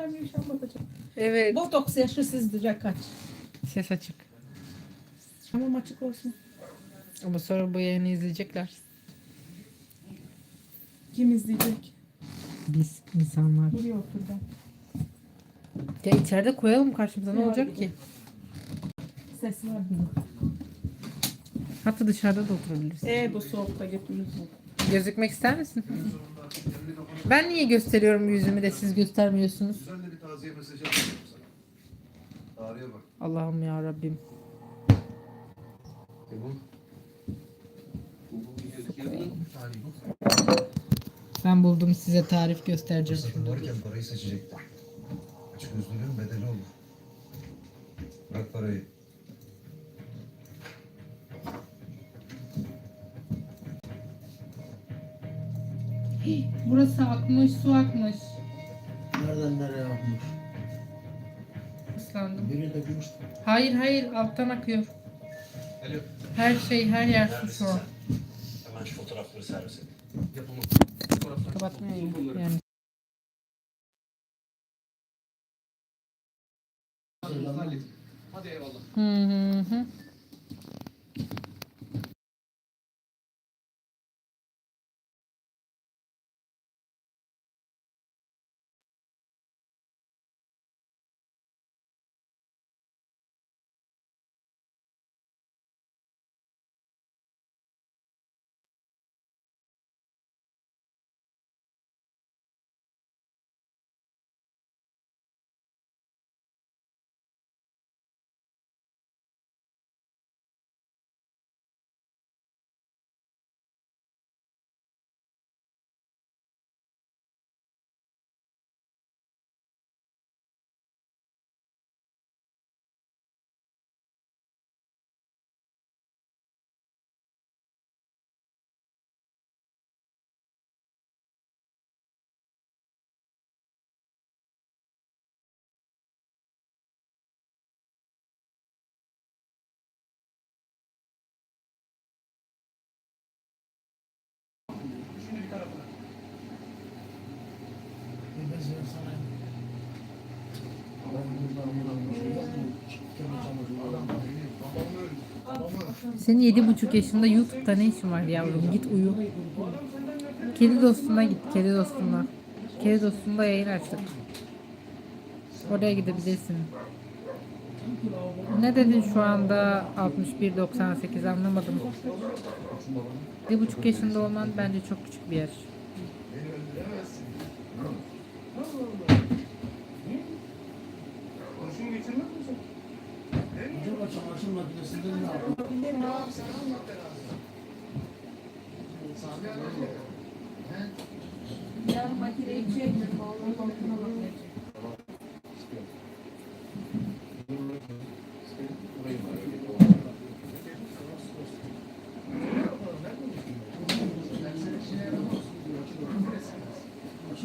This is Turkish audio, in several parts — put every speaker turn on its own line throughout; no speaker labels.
vermiyor inşallah atacak.
Evet.
Botoks yaşı sizdirecek kaç.
Ses açık.
Tamam açık olsun.
Ama sonra bu yayını izleyecekler.
Kim izleyecek?
Biz insanlar.
Buraya otur ben.
Ya içeride koyalım karşımıza ne
Ne
olacak ki?
Ses var mı?
Hatta dışarıda da oturabiliriz.
Ee bu soğukta götürürüz.
Gözükmek ister misin? Ben niye gösteriyorum yüzümü de siz göstermiyorsunuz?
Güzel bir taziye mesajı atıyorum sana. Tarihe bak.
Allah'ım ya Rabbim.
E bu? Bu bu videodaki yarının tarihi bu.
Ben buldum size tarif göstereceğim.
Fırsatın varken parayı seçecektim. Açık gözlülüğün bedeli olur. Bırak parayı.
Burası akmış, su akmış.
Nereden nereye akmış?
Islandım.
Biri de gümüş.
Hayır hayır alttan akıyor.
Alo.
Her şey her yer su şu an.
Hemen şu fotoğrafları servis et. Yapımı.
Kapatmıyor yani. Senin yedi buçuk yaşında YouTube'da ne işin var yavrum? Git uyu. Kedi dostuna git, kedi dostuna. Kedi dostunda yayın açtık. Oraya gidebilirsin. Ne dedin şu anda 61.98 anlamadım. Bir buçuk yaşında olman bence çok küçük bir yaş.
Acaba çamaşır makinesinde ne
bakacağım.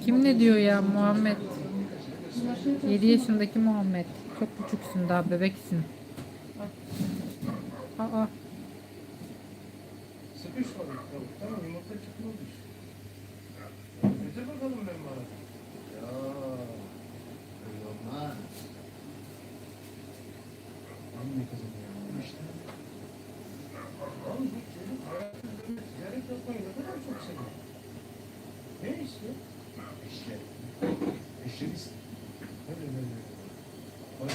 Kim ne diyor ya Muhammed? 7 yaşındaki Muhammed. Çok küçüksün daha bebeksin. Aa,
Sıkış var. Tamam, tamam yumurta çıkmamış. Getir bakalım ben bana.
Ya. Öyle olmaz. Anne kızım ya. İşte.
Oğlum bu çocuk hayatında ticaret yapmayı ne kadar çok seviyor. Ne istiyor?
Eşek. Eşek istiyor.
Hadi böyle. Bak,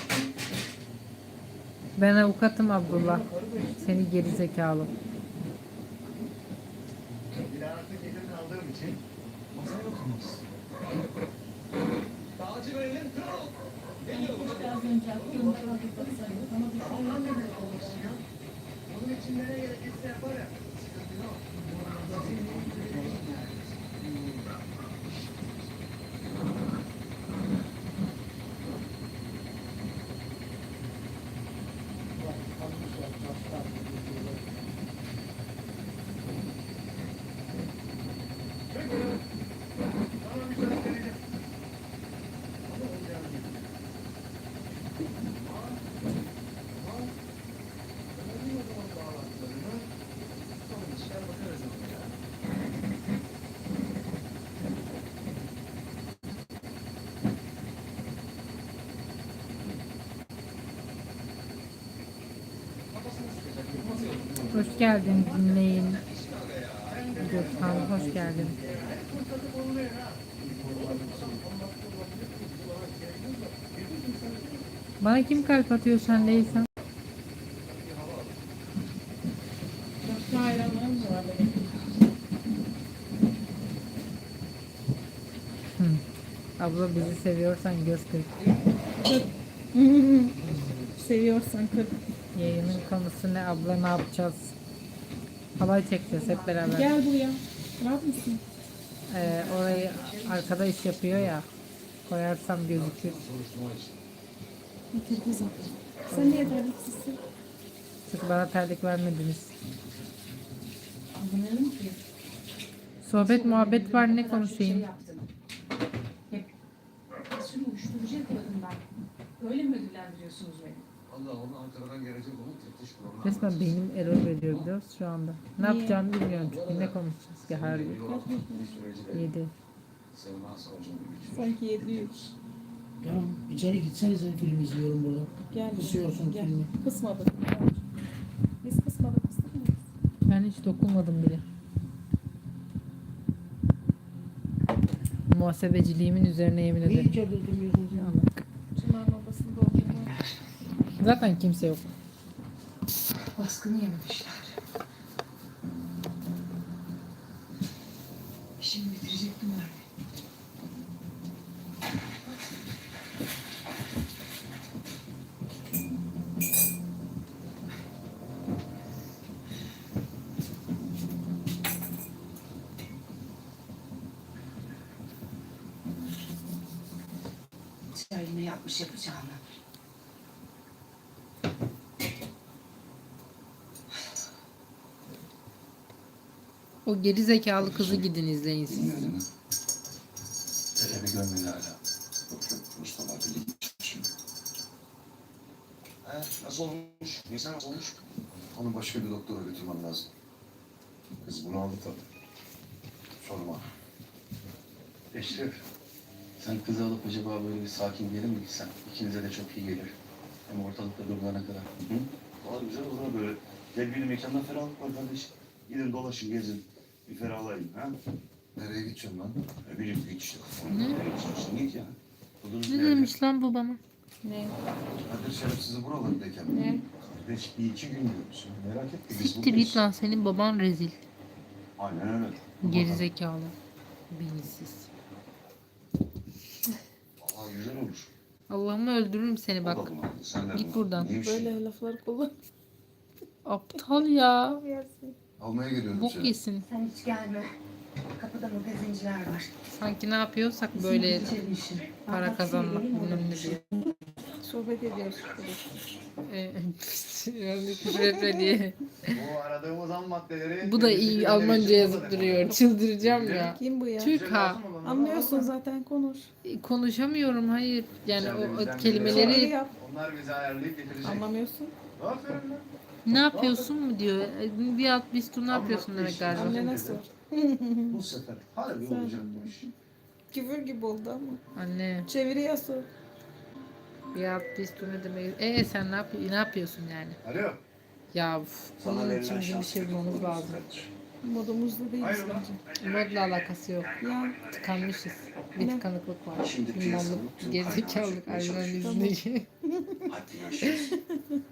ben avukatım Abdullah. Seni geri zekalı.
Bir de artık gelin aldığım için masaya oturmaz.
Dağcı verelim kral.
Az önce aklımda kaldı sayılır ama bir
Ondan ne demek? Onun için nereye gerekirse yaparım. Sıkıntı yok.
Sana müsaade vereceğim. Ama olacağını bilmiyorum. Önemli o zaman bağlantılarına. Sonra çıkar bakarız ama ya.
Hoş geldin dinleyin. Gökhan hoş geldin. Bana kim kalp atıyor sen değilsen? Abla bizi seviyorsan göz kırp.
Seviyorsan kır.
Yayının konusu ne abla ne yapacağız? Halay çekeceğiz hep beraber.
Gel buraya. Rahat mısın?
Ee, orayı arkada iş yapıyor ya. Koyarsam gözükür.
Getir kızım. Sen niye terliksizsin?
Çünkü bana terlik vermediniz. Sohbet muhabbet var ne konuşayım?
şey yaptın. Hep bir sürü uyuşturucu yapıyordum ben. Öyle mi ödüllendiriyorsunuz beni?
Allah onu Ankara'dan gelecek teftiş.
Resmen beynim error veriyor biliyoruz şu anda. Ne
Niye?
yapacağımı bilmiyorum çünkü ne konuşacağız ki her gün. Yedi.
Selma Savcı'nın bir
Sanki 700.
Ya içeri gitsenize film izliyorum burada.
Gel.
Kısıyorsun
Gel.
filmi.
Kısmadık. Biz kısmadık. Kıstık mı?
Ben hiç dokunmadım bile. Muhasebeciliğimin üzerine yemin
Niye
ederim.
içeride oturmuyorsunuz ya?
Çınar'ın odasında olduğunu.
Zaten kimse yok.
Baskını yememişler. İşimi bitirecektim Merve.
Söyleme yapmış yapacağını.
O geri zekalı kızı gidin izleyin siz.
Dedemi görmedi hala. Mustafa Birlik şimdi. He, nasıl olmuş? Nisan nasıl olmuş? Onu başka bir doktora götürmem lazım. Kız bunu aldı tabii. Sorma.
Eşref, sen kızı alıp acaba böyle bir sakin bir yere mi gitsen? İkinize de çok iyi gelir. Hem ortalıkta durulana kadar. Hı?
Valla güzel olur ha böyle. Gel bir mekanda ferahlık var kardeş. Gidin dolaşın gezin. Bir ferahlayın ha.
Nereye gideceğim lan?
Ne bileyim git işte. Nereye gidiyorsun? Git ya. Buldunuz
Ne demiş lan bu bana?
Ne?
Kadir Şeref sizi buralardayken.
Ne?
Kardeş bir iki gün diyorsun. Merak etme biz
Siktir
buradayız.
git lan senin baban rezil.
Aynen öyle.
Geri zekalı. Beyinsiz.
Valla güzel olur.
Allah'ımı öldürürüm seni bak.
Sen de
Git
bunu
buradan.
Böyle laflar kullan.
Aptal ya.
Yersin.
Almaya geliyorum
Bok
seni.
yesin.
Sen hiç gelme. Kapıda magazinciler var.
Sanki ne yapıyorsak böyle
İçeri işin.
para kazanmak ne diye.
Sohbet ediyoruz.
Ee, yani küfür etme diye.
Bu aradığımız ham maddeleri...
Bu da iyi Almanca yazıp duruyor. Çıldıracağım ya.
Kim bu ya?
Türk ha.
Anlıyorsun zaten konuş.
Konuşamıyorum hayır. Yani o, o kelimeleri
yap.
Onlar bizi ayarlayıp getirecek.
Anlamıyorsun.
Aferin lan.
Ne yapıyorsun mu diyor. E, Bir alt bir üstü ne yapıyorsun demek lazım.
Annene sor.
Bu sefer harbi olacak bu iş.
Küfür gibi oldu ama.
Anne
Çeviriye sor.
bir alt bir üstü ne demek. E sen ne, yap ne yapıyorsun yani?
Alo.
Ya uf,
Sana
bunun
verilen
için bizim bir şey bulmamız lazım.
Modumuzda değiliz bence.
Modla alakası yok.
Ya
Tıkanmışız. Bir
Ne?
tıkanıklık var.
Şimdi
Bir
piyasanın tüm çekmeye
Aynen
çalışıyorsun.
yüzündeki.
Haddini aşıyorsun.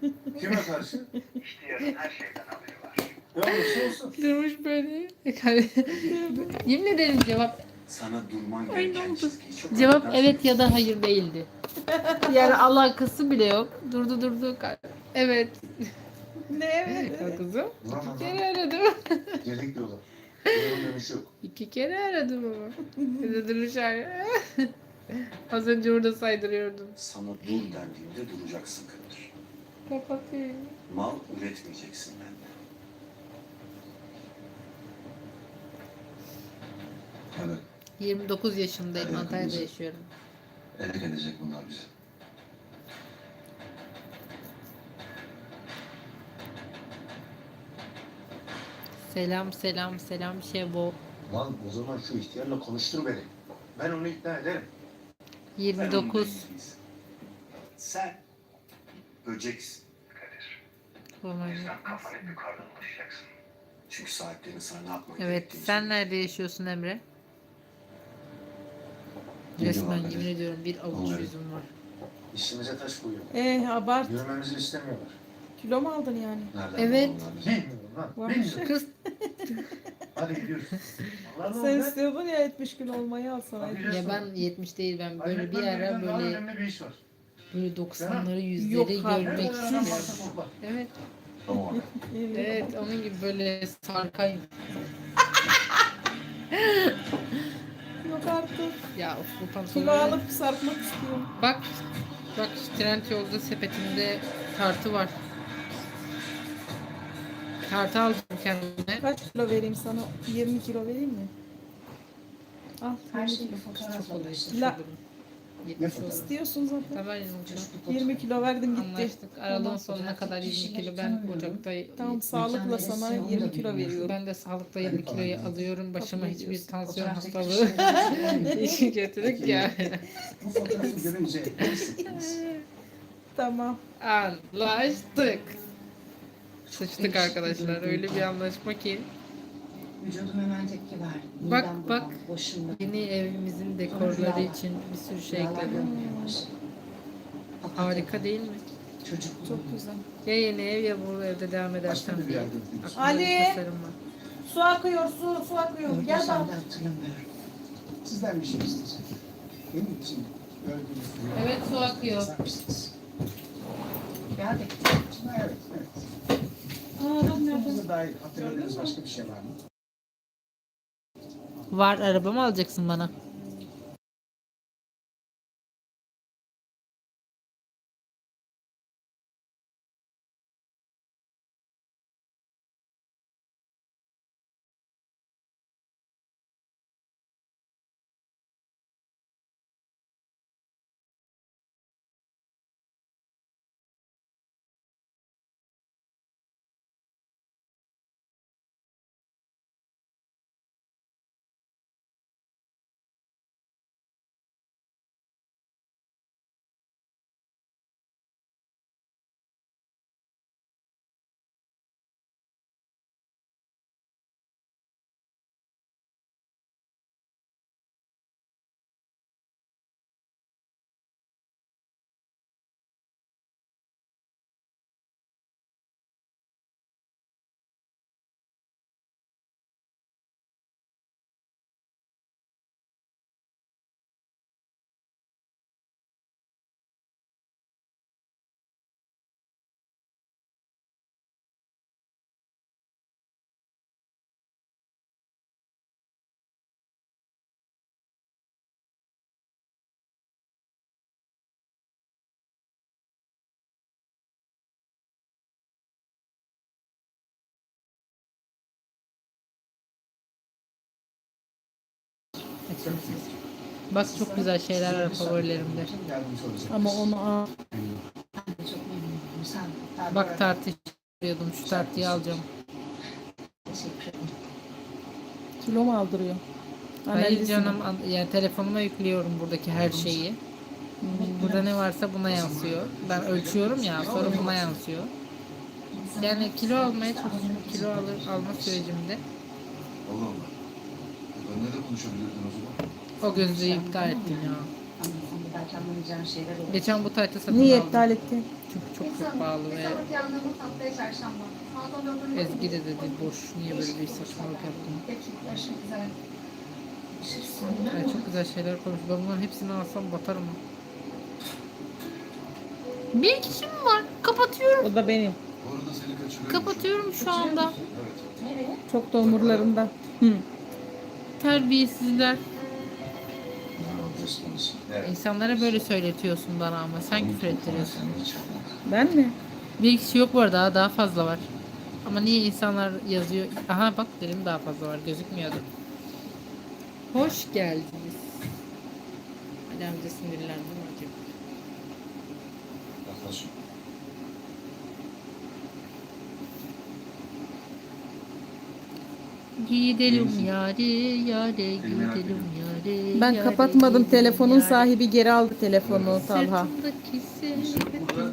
Kime karşı?
İhtiyarın her şeyden haberi var.
Ne olursa olsun.
Durmuş böyle. Yemin ederim cevap
Sana durman gereken çizgiyi çok
Cevap evet ya da hayır değildi. Yani alakası bile yok. Durdu durdu. Evet.
ne evet.
Kızım.
Lan.
kere aradım.
Bunun dönüşü yok.
İki kere aradım ama. Bir de duruş ayrı. Az önce orada saydırıyordun.
Sana dur dendiğimde duracaksın Kadir.
Kapatayım.
Mal üretmeyeceksin benden.
Hadi.
29 yaşındayım.
Evet,
Antalya'da
güzel.
yaşıyorum.
Ele gelecek bunlar bize.
Selam selam selam Şevo.
Lan o zaman şu ihtiyarla konuştur beni. Ben onu ikna ederim. Ben onun
29.
dengeliyiz. Sen böceksin.
Kadir.
Gelsin.
kafanı yukarıdan taşıyacaksın. Çünkü sahiplerinin sana ne yapmayı
Evet sen nerede yaşıyorsun Emre? Resmen yemin ediyorum bir avuç
Vallahi.
yüzüm var.
İşimize taş koyuyor.
Eh abart.
Yürümemizi istemiyorlar.
Kilo mu aldın yani?
Nereden
Evet.
bulurlar? Bilmiyorum lan.
Varmış.
Kız
Hadi gidiyoruz. Allah ne
Sen istiyordun ya 70 kilo olmayı alsana.
ya ben 70 değil ben böyle bir ara böyle
önemli bir iş var.
Böyle 90'ları
Yok
yüzleri görmek istiyorum. Evet.
Tamam.
Evet onun gibi böyle sarkayım.
Yok artık.
Ya of bu
Kilo
pantolonu.
alıp sarkmak istiyorum.
Bak bak trend yolda sepetimde tartı var. Tartı aldım kendime.
Kaç kilo vereyim sana? 20 kilo vereyim mi? Al.
Her
20
şeyi
kilo.
ulaştır.
La-
70 olur.
İstiyorsun zaten.
Tamam 20 kilo.
20 kilo verdim gitti.
Anlaştık. Aralığın
Tamam.
sonuna kadar 20 kilo ben Ocak'ta
Tamam sağlıkla sana 20 kilo veriyorum.
ben de sağlıkla 20 kiloyu alıyorum. Başıma
Kabul
hiçbir
ediyorsun.
tansiyon hastalığı işi getirdik ya.
Bu fotoğrafı görünce ne hissettiniz?
Tamam.
Anlaştık. Sıçtık arkadaşlar. Öyle bir anlaşma ki.
Vücudum hemen tepki verdi.
Bak,
Midem
bak.
Başımda.
Yeni evimizin dekorları için bir sürü şey ekledim.
Fakat
Harika değil mi?
Çocukluğum.
Çok güzel.
Ya yeni ev ya bu evde devam edersem
Başka bir
diye.
yerde gittik.
Aklımda bir
Ali!
tasarım var.
Su akıyor su, su akıyor. Gel bak.
hatırlamıyorum.
Sizden bir şey isteyeceğim. Benim için gördüğünüz rüya
Evet su akıyor.
Geldik.
Evet, evet.
Aa?
Aklınıza dair hatırladığınız başka bir şey var mı?
Var araba mı alacaksın bana? Bak çok güzel şeyler var favorilerimde.
Ama onu
ben
Bak tartışıyordum şu tartıyı alacağım.
Teşekkür ederim.
kilo mu aldırıyor?
Hayır canım yani telefonuma yüklüyorum buradaki her şeyi. Burada ne varsa buna yansıyor. Ben ölçüyorum ya sonra buna yansıyor. Yani kilo almaya çalışıyorum. Kilo alır, alma sürecimde
Allah Allah. Ne de konuşabilirdin o zaman?
o gözlüğü iptal ettim ya.
Şeyler.
Geçen bu taytı satın
Niye
aldım.
iptal ettin?
Çünkü çok çok pahalı ve Ezgi de dedi boş niye böyle bir saçmalık yaptın. Yani çok güzel şeyler konuş. Ben bunların hepsini alsam batarım. Bir kişim var. Kapatıyorum.
O da benim.
Bu arada seni kaçırıyorum.
Kapatıyorum şu anda.
Evet.
Çok da umurlarında. Hı.
Terbiyesizler.
Ne yapıyorsunuz? Evet.
İnsanlara böyle söyletiyorsun bana ama sen küfür ettiriyorsun.
Ben mi?
Bir kişi yok bu arada daha, daha fazla var. Ama niye insanlar yazıyor? Aha bak dedim daha fazla var gözükmüyordu. Hoş geldiniz. Ali amca sinirlendi mi acaba?
Yaklaşın.
Gidelim yare yare gidelim yare
Ben
yare,
kapatmadım.
gidelim
Telefonun
yare.
sahibi geri aldı telefonu Talha.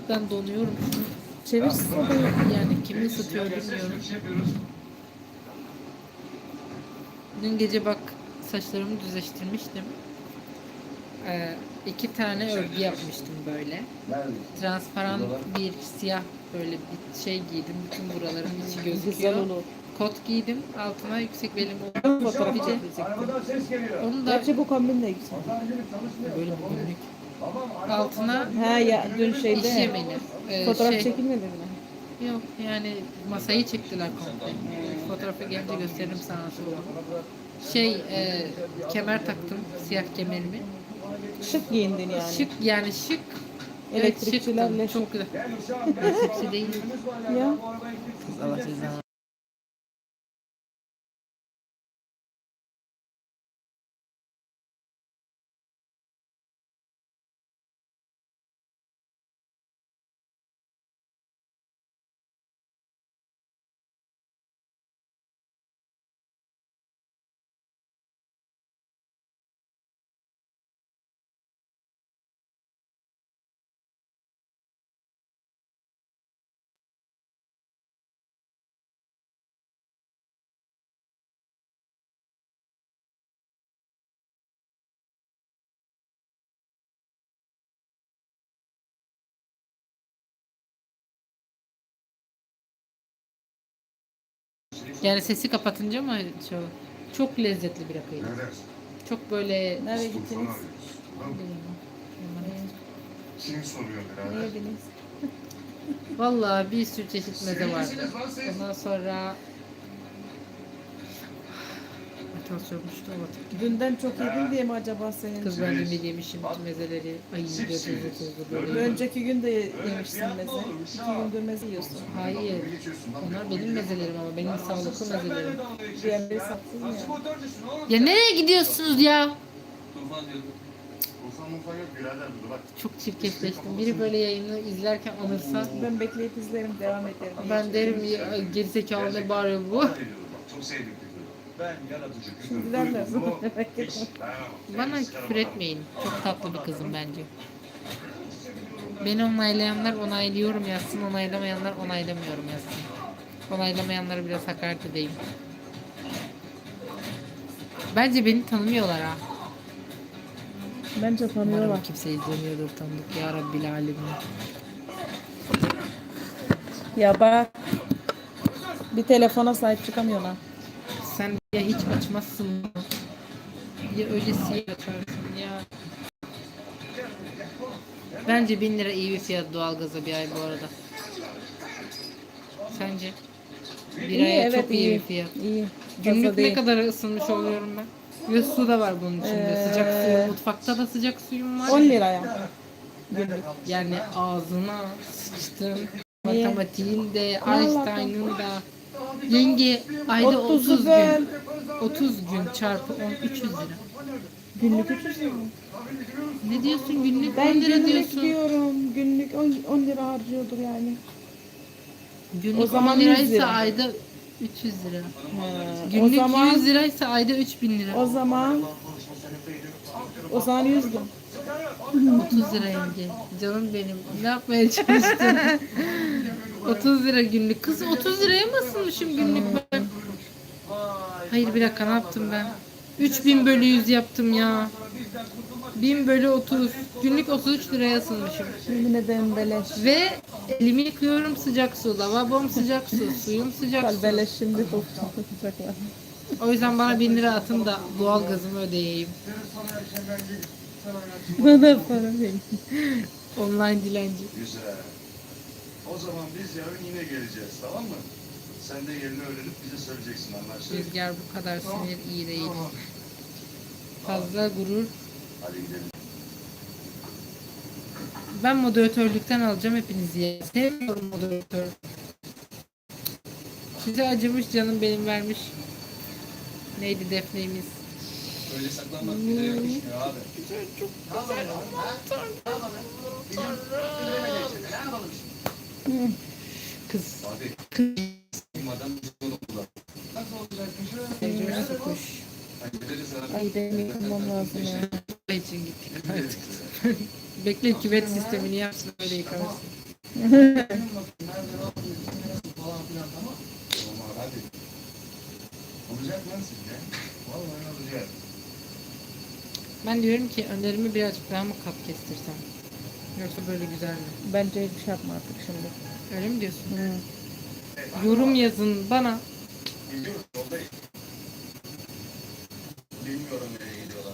Ben donuyorum.
Çevir.
Yani kimi ısıtıyor bilmiyorum. Dün gece bak saçlarımı düzleştirmiştim. Ee, iki tane örgü yapmıştım böyle. Transparan bir siyah böyle bir şey giydim. Bütün buralarım içi gözüküyor. Kot giydim. Altına yüksek belim oldu.
Fotoğraf
geliyor.
onu da
Gerçi bu kombin de güzel.
Böyle bir günlük.
Tamam, araba
Altına
Ha ya dün
iş
şeyde
yemeli. Ee,
fotoğraf
şey,
çekilmedi mi?
Yok yani masayı çektiler komple. Fotoğrafı gelince gösteririm sana sonra. Şey e, kemer taktım siyah kemerimi.
Şık giyindin yani.
Şık yani şık. Evet,
Elektrikçilerle
şıktım. Çok güzel. Seksi değil.
Ya.
Allah cezanı. Yani sesi kapatınca mı şey olur? Çok lezzetli bir rakıydı.
Nerede?
Çok böyle
Nereye gittiniz?
Kim soruyor birader?
Ne yediniz?
Vallahi bir sürü çeşit meze vardı. Ondan sonra Tansiyonmuştu ama
Dünden çok yedin diye mi acaba senin?
kız ben dün yemişim bütün mezeleri. Ay yiyor tuzlu tuzlu
Bir
böyle.
önceki gün de yemişsin meze. İki gündür meze yiyorsun.
Hayır. Onlar benim mezelerim ama benim sağlıklı mezelerim.
Diğerleri satsın ya.
Ya nereye gidiyorsunuz ya?
Tufan diyordu.
Ufan mufan yok birader burada bak.
Çok çirkefleştim. Biri böyle yayını izlerken alırsa
Ben bekleyip izlerim, devam ederim.
ben derim gerizekalı ne bağırıyor bu?
Çok sevdim. Ben yaratıcı küfür. Hiç dayanamam.
Bana küfür etmeyin. Çok tatlı bir kızım bence. Beni onaylayanlar onaylıyorum yazsın, onaylamayanlar onaylamıyorum yazsın. Onaylamayanlara biraz hakaret edeyim. Bence beni tanımıyorlar ha.
Bence tanıyorlar.
Umarım kimse izlemiyordur tanıdık ya Rabbil Alemin.
Ya bak. Bir telefona sahip çıkamıyorlar.
Sen ya hiç açmazsın ya öylesiye açarsın ya. Bence 1000 lira iyi bir fiyat doğalgaza bir ay bu arada. Sence? Bir
İyi,
aya
evet,
çok iyi,
iyi.
bir fiyat.
İyi.
Günlük
Fazla
ne
değil.
kadar ısınmış oluyorum ben? Ve su da var bunun içinde.
Ee,
Sıcak suyu. Mutfakta da sıcak suyum var.
10 liraya. Günlük.
Yani ağzına sıçtım.
Niye?
Matematiğin de, Einstein'ın da. Yenge ayda
30
30 gün.
güzel.
30 gün çarpı 10 300 lira.
Günlük 300 lira.
Ne diyorsun günlük
Ben
10 lira
günlük
diyorsun.
diyorum. Günlük 10, 10 lira harcıyordur yani.
Günlük
O zaman
10
100
liraysa
lira.
ayda 300 lira.
He, o
Günlük
zaman
100 liraysa ayda 3000 lira.
o zaman o zaman 100 lira.
30 lira yenge. Canım benim. Ne yapmaya çalıştın? 30 lira günlük. Kız 30 liraya mı ısınmışım günlük ben? Hayır bir dakika ne yaptım ben? 3000 bölü 100 yaptım ya. 1000 bölü 30. Günlük 33 liraya ısınmışım.
Yemin ederim beleş.
Ve elimi yıkıyorum sıcak su. Lavabom sıcak su. Suyum sıcak su.
beleş şimdi tutacaklar.
O yüzden bana 1000 lira atın da doğal gazımı ödeyeyim.
Bana para verin.
Online dilenci.
Güzel. O zaman biz yarın yine geleceğiz tamam mı? Sen de yerini öğrenip bize söyleyeceksin anlaştık.
Rüzgar bu kadar sinir iyi değil. Fazla gurur.
Hadi gidelim.
Ben moderatörlükten alacağım hepinizi. Sevmiyorum moderatör. Size acımış canım benim vermiş. Neydi defneyimiz?
Öyle saklanmak bir de yakışmıyor abi.
Kız.
Abi. Madem biz yolu kullan.
Sevgili kuş.
Hadi gideriz abi.
Ay benim yıkamam lazım ya.
için gittik artık. Bekle küvet sistemini yapsın öyle yıkarsın.
Ne.
Olacak lan sizce? Vallahi olacak.
Ben diyorum ki önlerimi birazcık daha mı kap kestirsem? Yoksa böyle güzel mi?
Bence hiçbir şey yapma artık şimdi.
Öyle mi diyorsun? Yorum yazın bana.
Gidiyoruz yoldayız. Bilmiyorum nereye gidiyorlar.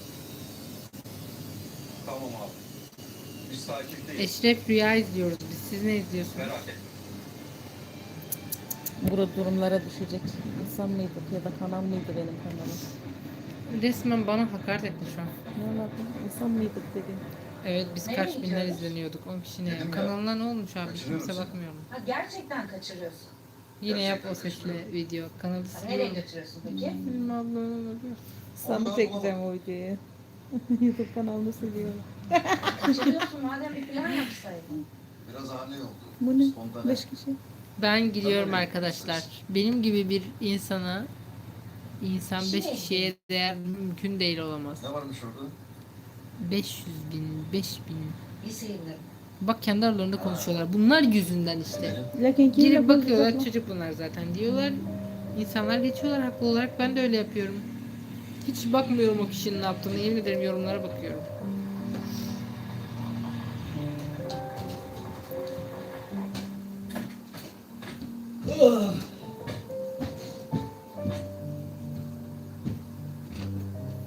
Tamam abi. Biz takipteyiz.
Eşref Rüya izliyoruz biz. Siz ne izliyorsunuz?
Merak etme.
Burada durumlara düşecek. İnsan mıydık ya da kanal mıydı benim kanalım?
Resmen bana hakaret etti şu an.
Ne anladın? İnsan mıydık dedi.
Evet biz
Nereye
kaç binler
gidiyoruz?
izleniyorduk. 10 kişi ne ya?
Dedim ya.
Kanalına ne olmuş abi?
Kaçırıyor
Kimse
musun?
bakmıyor mu?
Ha gerçekten kaçırıyorsun.
Yine yap o
Gerçekten
sesle video. Kanalı
Ha, nereye
siliyorum.
götürüyorsun peki?
Benim ablamın oluyor.
Sana
Ondan
çekeceğim o videoyu. YouTube kanalını seviyorum.
Kaçırıyorsun madem bir plan yapsaydın.
Biraz ani oldu.
Bu ne?
Spontane.
Beş kişi.
Ben gidiyorum arkadaşlar. Benim gibi bir insana insan 5
Şey.
kişiye değer mümkün değil olamaz.
Ne varmış orada?
500 bin, 5000.
İyi seyirler.
Bak kendi aralarında konuşuyorlar. Bunlar yüzünden işte.
Lakin
Girip bakıyorlar çocuk bunlar zaten diyorlar. İnsanlar geçiyorlar haklı olarak. Ben de öyle yapıyorum. Hiç bakmıyorum o kişinin ne yaptığını. Yemin ederim yorumlara bakıyorum.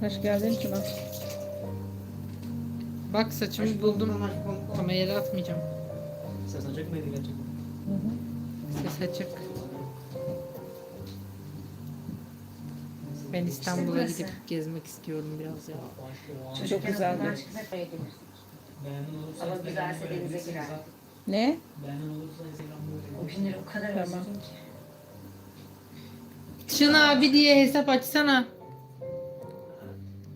Hoş geldin Tuna.
Bak saçımı buldum ama yere atmayacağım.
Ses açık mıydı gerçekten?
Ses açık. Ben İstanbul'a
burası.
gidip gezmek istiyorum biraz ya.
Çocukken
güzeldi.
buraya gelirdik. Hava güzelse denize girer.
Ne?
O günleri o kadar
Tamam.
özledim ki.
Çın abi diye hesap açsana.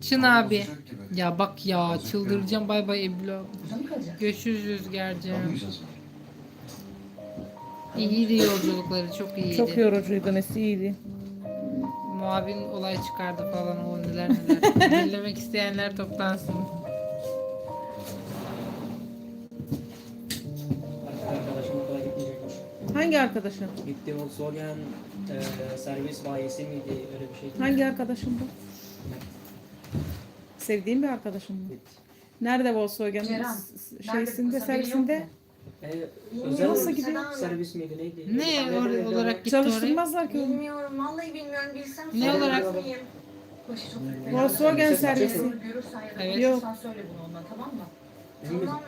Çın abi.
Olacak gibi.
Ya bak ya çıldıracağım bay bay Ebru.
Burada mı kalacak?
Görüşürüz Rüzgar'cığım.
Mı?
İyiydi yolculukları çok iyiydi.
Çok yorucuydu. Nesi iyiydi.
Muavin olay çıkardı falan o neler neler. Dinlemek isteyenler toplansın.
Arkadaşım okula gitmeyecekmiş.
Hangi arkadaşın?
Gitti Volkswagen e, servis bayisi miydi öyle bir şey.
Hangi arkadaşın bu? Sevdiğin bir arkadaşın mı? Nerede Volkswagen?
Ceren,
Şeysinde, servisinde.
E,
Bilmiyorum,
özel
Nasıl gidiyor?
servis miydi neydi?
Ne or-
nerede-
olarak gitti oraya?
Çalıştırmazlar ki onu.
Bilmiyorum, vallahi bilmiyorum. Bilsem
Ne olarak?
Bileyim. Başı çok fena.
Volkswagen servisi.
Görürsen ya da
Evet.
konuşursan söyle bunu ona tamam mı? Tamam.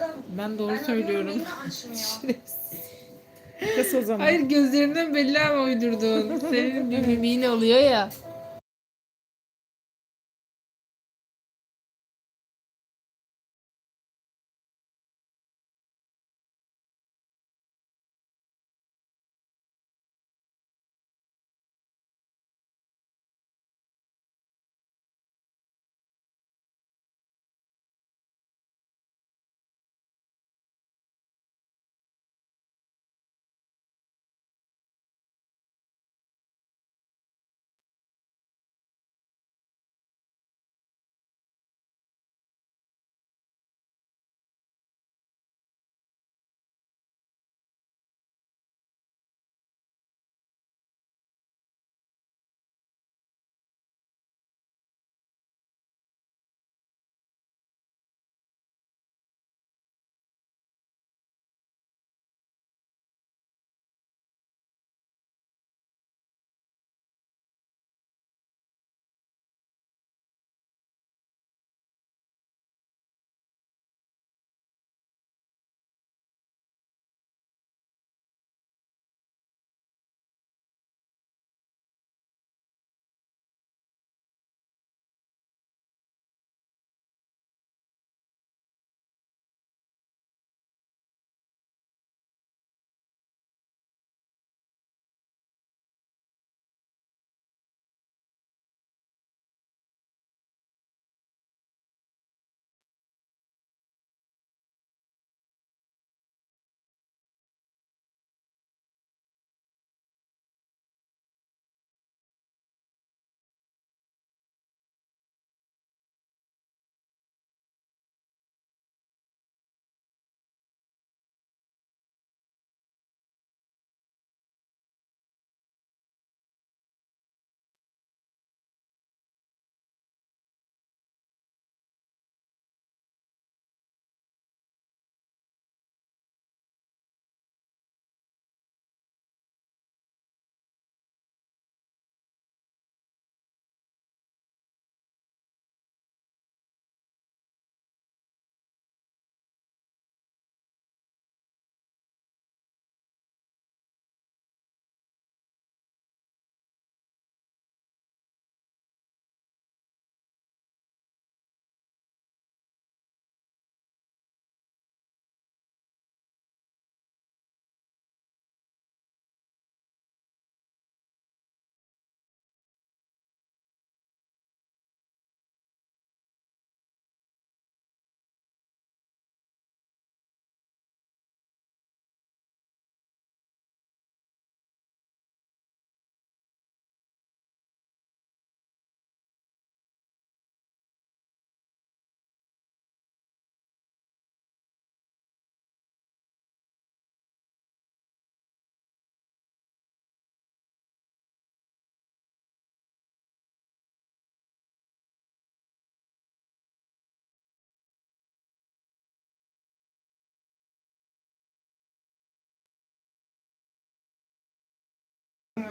Da,
Ben doğru
ben
söylüyorum.
arıyorum, yine açmıyor.
Kız o zaman.
Hayır gözlerinden belli ama uydurduğun. Senin bir mimiğin oluyor ya.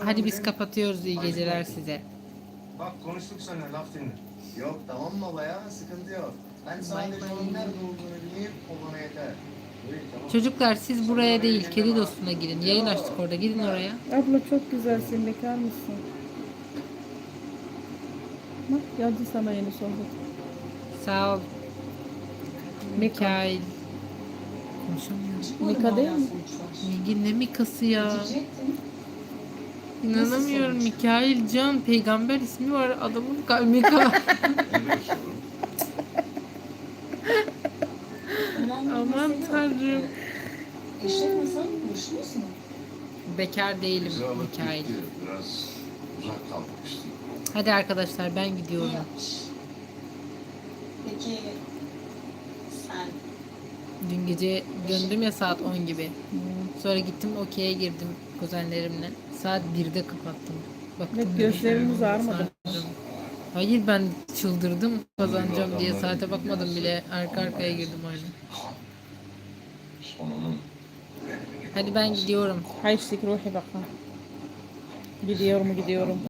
Hadi biz kapatıyoruz. iyi geceler size.
Bak konuştuk seninle laf dinle.
Yok tamam baba ya sıkıntı yok. Ben sadece onun nerede olduğunu bileyim o bana yeter. Buyur, tamam.
Çocuklar siz buraya değil kedi dostuna gidin. Yayın açtık orada. Gidin oraya.
Abla çok güzelsin. Bekar mısın? Bak geldi sana yeni sohbet.
Sağ ol. Mikail. Konuşamıyorum.
Mika değil mi?
Bilgi ne Mika'sı ya? İnanamıyorum. Mikail Can. Peygamber ismi var. Adamın kalbi Aman tanrım.
Eşref? Görüşüyor?
Bekar değilim
Bizi alıp
Mikail.
gitti. Biraz uzak kalmak istedim.
Hadi arkadaşlar ben
İyi
gidiyorum.
yapmış. Peki sen
Dün gece döndüm ya saat 10 gibi. Sonra gittim okey'e girdim kuzenlerimle. Saat 1'de kapattım. Baktım
Evet, gözlerimiz ağrımadı.
Sardım. Hayır ben çıldırdım kazanacağım diye saate bakmadım bile. Arka arkaya girdim.
Sonunun
Hadi ben gidiyorum.
Hayşlik ruhi bakalım. Gidiyorum gidiyorum.